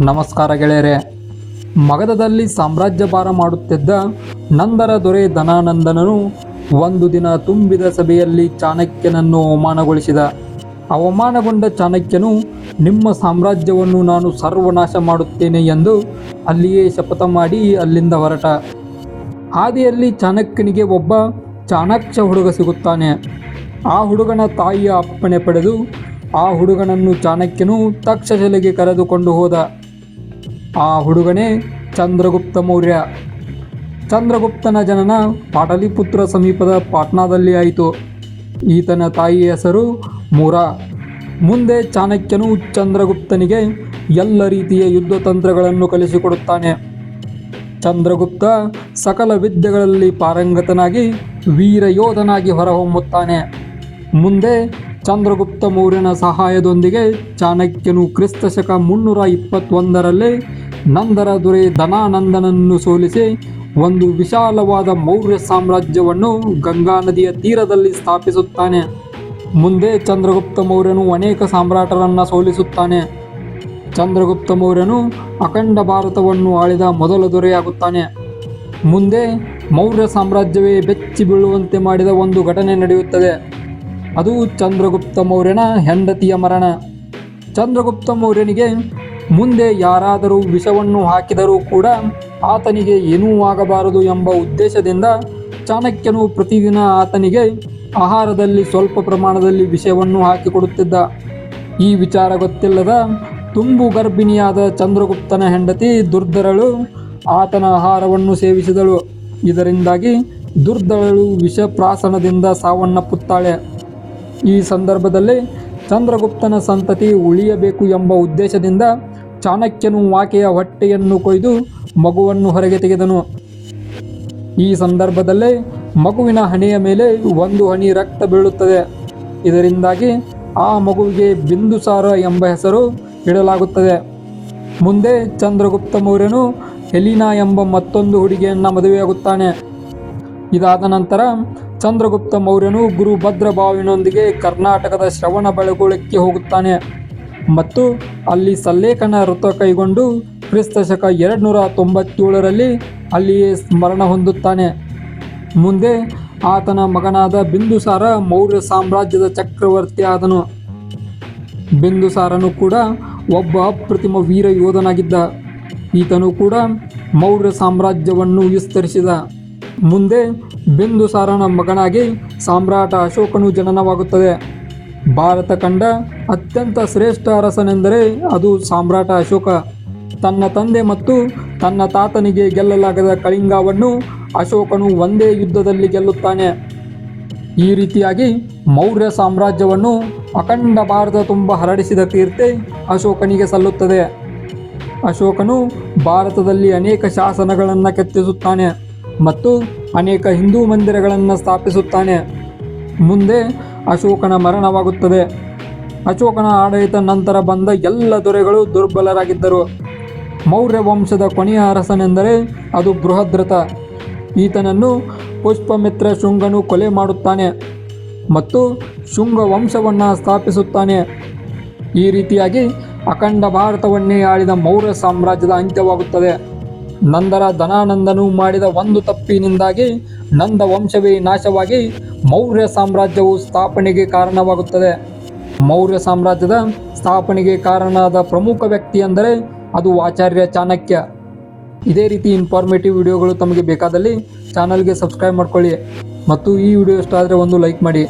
ನಮಸ್ಕಾರ ಗೆಳೆಯರೆ. ಮಗಧದಲ್ಲಿ ಸಾಮ್ರಾಜ್ಯ ಭಾರ ಮಾಡುತ್ತಿದ್ದ ನಂದರ ದೊರೆ ಧನಾನಂದನನು ಒಂದು ದಿನ ತುಂಬಿದ ಸಭೆಯಲ್ಲಿ ಚಾಣಕ್ಯನನ್ನು ಅವಮಾನಗೊಳಿಸಿದ. ಅವಮಾನಗೊಂಡ ಚಾಣಕ್ಯನು, ನಿಮ್ಮ ಸಾಮ್ರಾಜ್ಯವನ್ನು ನಾನು ಸರ್ವನಾಶ ಮಾಡುತ್ತೇನೆ ಎಂದು ಅಲ್ಲಿಯೇ ಶಪಥ ಮಾಡಿ ಅಲ್ಲಿಂದ ಹೊರಟ. ಹಾದಿಯಲ್ಲಿ ಚಾಣಕ್ಯನಿಗೆ ಒಬ್ಬ ಚಾಣಕ್ಯ ಹುಡುಗ ಸಿಗುತ್ತಾನೆ. ಆ ಹುಡುಗನ ತಾಯಿಯ ಅಪ್ಪಣೆ ಪಡೆದು ಆ ಹುಡುಗನನ್ನು ಚಾಣಕ್ಯನು ತಕ್ಷಶಿಲೆಗೆ ಕರೆದುಕೊಂಡು ಹೋದ. ಆ ಹುಡುಗನೇ ಚಂದ್ರಗುಪ್ತ ಮೌರ್ಯ. ಚಂದ್ರಗುಪ್ತನ ಜನನ ಪಾಟಲಿಪುತ್ರ ಸಮೀಪದ ಪಾಟ್ನಾದಲ್ಲಿ ಆಯಿತು. ಈತನ ತಾಯಿಯ ಹೆಸರು ಮೂರ. ಮುಂದೆ ಚಾಣಕ್ಯನು ಚಂದ್ರಗುಪ್ತನಿಗೆ ಎಲ್ಲ ರೀತಿಯ ಯುದ್ಧ ತಂತ್ರಗಳನ್ನು ಕಲಿಸಿಕೊಡುತ್ತಾನೆ. ಚಂದ್ರಗುಪ್ತ ಸಕಲ ವಿದ್ಯೆಗಳಲ್ಲಿ ಪಾರಂಗತನಾಗಿ ವೀರ ಯೋಧನಾಗಿ ಹೊರಹೊಮ್ಮುತ್ತಾನೆ. ಮುಂದೆ ಚಂದ್ರಗುಪ್ತ ಮೌರ್ಯನ ಸಹಾಯದೊಂದಿಗೆ ಚಾಣಕ್ಯನು ಕ್ರಿಸ್ತ ಶಕ ಮುನ್ನೂರ ಇಪ್ಪತ್ತೊಂದರಲ್ಲಿ ನಂದರ ದೊರೆ ಧನಾನಂದನನ್ನು ಸೋಲಿಸಿ ಒಂದು ವಿಶಾಲವಾದ ಮೌರ್ಯ ಸಾಮ್ರಾಜ್ಯವನ್ನು ಗಂಗಾ ನದಿಯ ತೀರದಲ್ಲಿ ಸ್ಥಾಪಿಸುತ್ತಾನೆ. ಮುಂದೆ ಚಂದ್ರಗುಪ್ತ ಮೌರ್ಯನು ಅನೇಕ ಸಾಮ್ರಾಟರನ್ನು ಸೋಲಿಸುತ್ತಾನೆ. ಚಂದ್ರಗುಪ್ತ ಮೌರ್ಯನು ಅಖಂಡ ಭಾರತವನ್ನು ಆಳಿದ ಮೊದಲ ದೊರೆಯಾಗುತ್ತಾನೆ. ಮುಂದೆ ಮೌರ್ಯ ಸಾಮ್ರಾಜ್ಯವೇ ಬೆಚ್ಚಿ ಬೀಳುವಂತೆ ಮಾಡಿದ ಒಂದು ಘಟನೆ ನಡೆಯುತ್ತದೆ. ಅದು ಚಂದ್ರಗುಪ್ತ ಮೌರ್ಯನ ಹೆಂಡತಿಯ ಮರಣ. ಚಂದ್ರಗುಪ್ತ ಮೌರ್ಯನಿಗೆ ಮುಂದೆ ಯಾರಾದರೂ ವಿಷವನ್ನು ಹಾಕಿದರೂ ಕೂಡ ಆತನಿಗೆ ಏನೂ ಆಗಬಾರದು ಎಂಬ ಉದ್ದೇಶದಿಂದ ಚಾಣಕ್ಯನು ಪ್ರತಿದಿನ ಆತನಿಗೆ ಆಹಾರದಲ್ಲಿ ಸ್ವಲ್ಪ ಪ್ರಮಾಣದಲ್ಲಿ ವಿಷವನ್ನು ಹಾಕಿಕೊಡುತ್ತಿದ್ದ. ಈ ವಿಚಾರ ಗೊತ್ತಿಲ್ಲದ ತುಂಬು ಗರ್ಭಿಣಿಯಾದ ಚಂದ್ರಗುಪ್ತನ ಹೆಂಡತಿ ದುರ್ಧರಳು ಆತನ ಆಹಾರವನ್ನು ಸೇವಿಸಿದಳು. ಇದರಿಂದಾಗಿ ದುರ್ಧರಳು ವಿಷಪ್ರಾಸನದಿಂದ ಸಾವನ್ನಪ್ಪುತ್ತಾಳೆ. ಈ ಸಂದರ್ಭದಲ್ಲಿ ಚಂದ್ರಗುಪ್ತನ ಸಂತತಿ ಉಳಿಯಬೇಕು ಎಂಬ ಉದ್ದೇಶದಿಂದ ಚಾಣಕ್ಯನು ಆಕೆಯ ಹೊಟ್ಟೆಯನ್ನು ಕೊಯ್ದು ಮಗುವನ್ನು ಹೊರಗೆ ತೆಗೆದನು. ಈ ಸಂದರ್ಭದಲ್ಲೇ ಮಗುವಿನ ಹಣೆಯ ಮೇಲೆ ಒಂದು ಹನಿ ರಕ್ತ ಬೀಳುತ್ತದೆ. ಇದರಿಂದಾಗಿ ಆ ಮಗುವಿಗೆ ಬಿಂದುಸಾರ ಎಂಬ ಹೆಸರು ಇಡಲಾಗುತ್ತದೆ. ಮುಂದೆ ಚಂದ್ರಗುಪ್ತ ಮೌರ್ಯನು ಹೆಲೀನಾ ಎಂಬ ಮತ್ತೊಂದು ಹುಡುಗಿಯನ್ನು ಮದುವೆಯಾಗುತ್ತಾನೆ. ಇದಾದ ನಂತರ ಚಂದ್ರಗುಪ್ತ ಮೌರ್ಯನು ಗುರು ಭದ್ರಭಾವಿನೊಂದಿಗೆ ಕರ್ನಾಟಕದ ಶ್ರವಣ ಬೆಳಗೊಳಕ್ಕೆ ಹೋಗುತ್ತಾನೆ. ಮತ್ತು ಅಲ್ಲಿ ಸಲ್ಲೇಖನ ವೃತ್ತ ಕೈಗೊಂಡು ಕ್ರಿಸ್ತಶಕ ಎರಡುನೂರ ತೊಂಬತ್ತೇಳರಲ್ಲಿ ಅಲ್ಲಿಯೇ ಸ್ಮರಣ ಹೊಂದುತ್ತಾನೆ. ಮುಂದೆ ಆತನ ಮಗನಾದ ಬಿಂದುಸಾರ ಮೌರ್ಯ ಸಾಮ್ರಾಜ್ಯದ ಚಕ್ರವರ್ತಿ ಆದನು. ಬಿಂದುಸಾರನು ಕೂಡ ಒಬ್ಬ ಅಪ್ರತಿಮ ವೀರ ಯೋಧನಾಗಿದ್ದ. ಈತನು ಕೂಡ ಮೌರ್ಯ ಸಾಮ್ರಾಜ್ಯವನ್ನು ವಿಸ್ತರಿಸಿದ. ಮುಂದೆ ಬಿಂದುಸಾರನ ಮಗನಾಗಿ ಸಾಮ್ರಾಟ ಅಶೋಕನು ಜನನವಾಗುತ್ತದೆ. ಭಾರತ ಕಂಡ ಅತ್ಯಂತ ಶ್ರೇಷ್ಠ ಅರಸನೆಂದರೆ ಅದು ಸಾಮ್ರಾಟ ಅಶೋಕ. ತನ್ನ ತಂದೆ ಮತ್ತು ತನ್ನ ತಾತನಿಗೆ ಗೆಲ್ಲಲಾಗದ ಕಳಿಂಗವನ್ನು ಅಶೋಕನು ಒಂದೇ ಯುದ್ಧದಲ್ಲಿ ಗೆಲ್ಲುತ್ತಾನೆ. ಈ ರೀತಿಯಾಗಿ ಮೌರ್ಯ ಸಾಮ್ರಾಜ್ಯವನ್ನು ಅಖಂಡ ಭಾರತ ತುಂಬ ಹರಡಿಸಿದ ಕೀರ್ತಿ ಅಶೋಕನಿಗೆ ಸಲ್ಲುತ್ತದೆ. ಅಶೋಕನು ಭಾರತದಲ್ಲಿ ಅನೇಕ ಶಾಸನಗಳನ್ನು ಕೆತ್ತಿಸುತ್ತಾನೆ ಮತ್ತು ಅನೇಕ ಹಿಂದೂ ಮಂದಿರಗಳನ್ನು ಸ್ಥಾಪಿಸುತ್ತಾನೆ. ಮುಂದೆ ಅಶೋಕನ ಮರಣವಾಗುತ್ತದೆ. ಅಶೋಕನ ಆಡಳಿತ ನಂತರ ಬಂದ ಎಲ್ಲ ದೊರೆಗಳು ದುರ್ಬಲರಾಗಿದ್ದರು. ಮೌರ್ಯ ವಂಶದ ಕೊನೆಯ ಅರಸನೆಂದರೆ ಅದು ಬೃಹದ್ರಥ. ಈತನನ್ನು ಪುಷ್ಪಮಿತ್ರ ಶುಂಗನು ಕೊಲೆ ಮಾಡುತ್ತಾನೆ ಮತ್ತು ಶುಂಗ ವಂಶವನ್ನು ಸ್ಥಾಪಿಸುತ್ತಾನೆ. ಈ ರೀತಿಯಾಗಿ ಅಖಂಡ ಭಾರತವನ್ನೇ ಆಳಿದ ಮೌರ್ಯ ಸಾಮ್ರಾಜ್ಯದ ಅಂತ್ಯವಾಗುತ್ತದೆ. ನಂದರ ಧನಾನಂದನು ಮಾಡಿದ ಒಂದು ತಪ್ಪಿನಿಂದಾಗಿ ನಂದ ವಂಶವೇ ನಾಶವಾಗಿ ಮೌರ್ಯ ಸಾಮ್ರಾಜ್ಯವು ಸ್ಥಾಪನೆಗೆ ಕಾರಣವಾಗುತ್ತದೆ. ಮೌರ್ಯ ಸಾಮ್ರಾಜ್ಯದ ಸ್ಥಾಪನೆಗೆ ಕಾರಣವಾದ ಪ್ರಮುಖ ವ್ಯಕ್ತಿ ಎಂದರೆ ಅದು ಆಚಾರ್ಯ ಚಾಣಕ್ಯ. ಇದೇ ರೀತಿ ಇನ್ಫಾರ್ಮೇಟಿವ್ ವಿಡಿಯೋಗಳು ತಮಗೆ ಬೇಕಾದಲ್ಲಿ ಚಾನಲ್ಗೆ ಸಬ್ಸ್ಕ್ರೈಬ್ ಮಾಡ್ಕೊಳ್ಳಿ. ಮತ್ತು ಈ ವಿಡಿಯೋ ಇಷ್ಟ ಆದರೆ ಒಂದು ಲೈಕ್ ಮಾಡಿ.